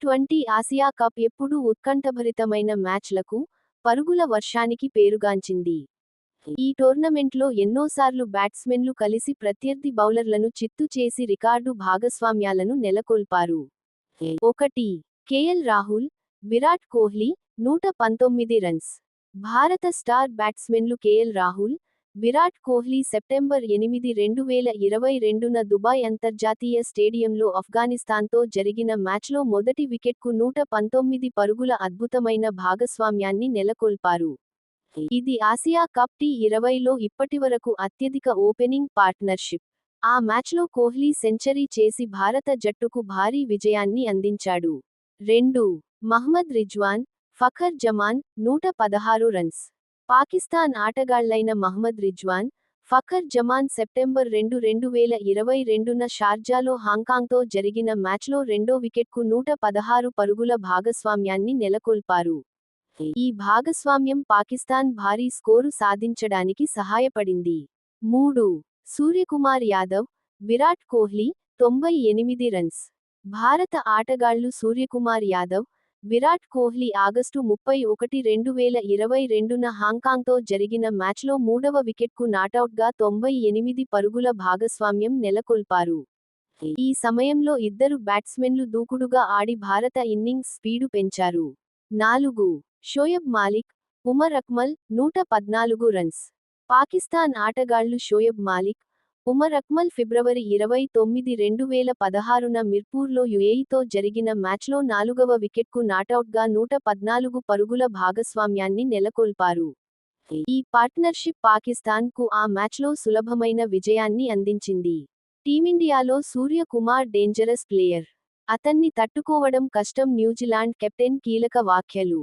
Twenty Asia cup ఎప్పుడూ ఉత్కంఠభరితమైన మ్యాచ్లకు పరుగుల వర్షానికి పేరుగాంచింది. ఈ టోర్నమెంట్లో ఎన్నోసార్లు బ్యాట్స్మెన్లు కలిసి ప్రత్యర్థి బౌలర్లను చిత్తు చేసి రికార్డు భాగస్వామ్యాలను నెలకొల్పారు. ఒకటి కేఎల్ రాహుల్ విరాట్ కోహ్లీ నూట పంతొమ్మిది రన్స్. భారత స్టార్ బ్యాట్స్మెన్లు కేఎల్ రాహుల్ విరాట్ కోహ్లీ సెప్టెంబర్ ఎనిమిది రెండు వేల ఇరవై రెండున దుబాయ్ అంతర్జాతీయ స్టేడియంలో ఆఫ్ఘనిస్తాన్తో జరిగిన మ్యాచ్లో మొదటి వికెట్కు నూట పంతొమ్మిది పరుగుల అద్భుతమైన భాగస్వామ్యాన్ని నెలకొల్పారు. ఇది ఆసియా కప్ టీ ఇరవైలో ఇప్పటివరకు అత్యధిక ఓపెనింగ్ పార్ట్నర్షిప్. ఆ మ్యాచ్లో కోహ్లీ సెంచరీ చేసి భారత జట్టుకు భారీ విజయాన్ని అందించాడు. రెండు. మహ్మద్ రిజ్వాన్ ఫఖర్ జమాన్ నూట పదహారు రన్స్. పాకిస్తాన్ ఆటగాళ్ళైన మహ్మద్ రిజ్వాన్ ఫఖర్ జమాన్ సెప్టెంబర్ రెండు రెండు వేల ఇరవై రెండున షార్జాలో హాంకాంగ్తో జరిగిన మ్యాచ్లో రెండో వికెట్కు నూట పదహారు పరుగుల భాగస్వామ్యాన్ని నెలకొల్పారు. ఈ భాగస్వామ్యం పాకిస్తాన్ భారీ స్కోరు సాధించడానికి సహాయపడింది. మూడు సూర్యకుమార్ యాదవ్ విరాట్ కోహ్లీ తొంభై ఎనిమిది రన్స్. భారత ఆటగాళ్ళు సూర్యకుమార్ యాదవ్ విరాట్ కోహ్లీ ఆగస్టు ముప్పై ఒకటి రెండు వేల ఇరవై రెండున హాంకాంగ్తో జరిగిన మ్యాచ్లో మూడవ వికెట్కు నాటౌట్గా తొంభై ఎనిమిది పరుగుల భాగస్వామ్యం నెలకొల్పారు. ఈ సమయంలో ఇద్దరు బ్యాట్స్మెన్లు దూకుడుగా ఆడి భారత ఇన్నింగ్స్ స్పీడు పెంచారు. నాలుగు షోయబ్ మాలిక్ ఉమర్ అక్మల్ నూట పద్నాలుగు రన్స్. పాకిస్తాన్ ఆటగాళ్ళు షోయబ్ మాలిక్ ఉమర్ అక్మల్ ఫిబ్రవరి ఇరవై తొమ్మిది రెండు వేల పదహారున మిర్పూర్లో యుఏఈతో జరిగిన మ్యాచ్లో నాలుగవ వికెట్కు నాటౌట్గా నూట పద్నాలుగు పరుగుల భాగస్వామ్యాన్ని నెలకొల్పారు. ఈ పార్ట్నర్షిప్ పాకిస్తాన్కు ఆ మ్యాచ్లో సులభమైన విజయాన్ని అందించింది. టీమిండియాలో సూర్య కుమార్ డేంజరస్ ప్లేయర్. అతన్ని తట్టుకోవడం కష్టం న్యూజిలాండ్ కెప్టెన్ కీలక వ్యాఖ్యలు.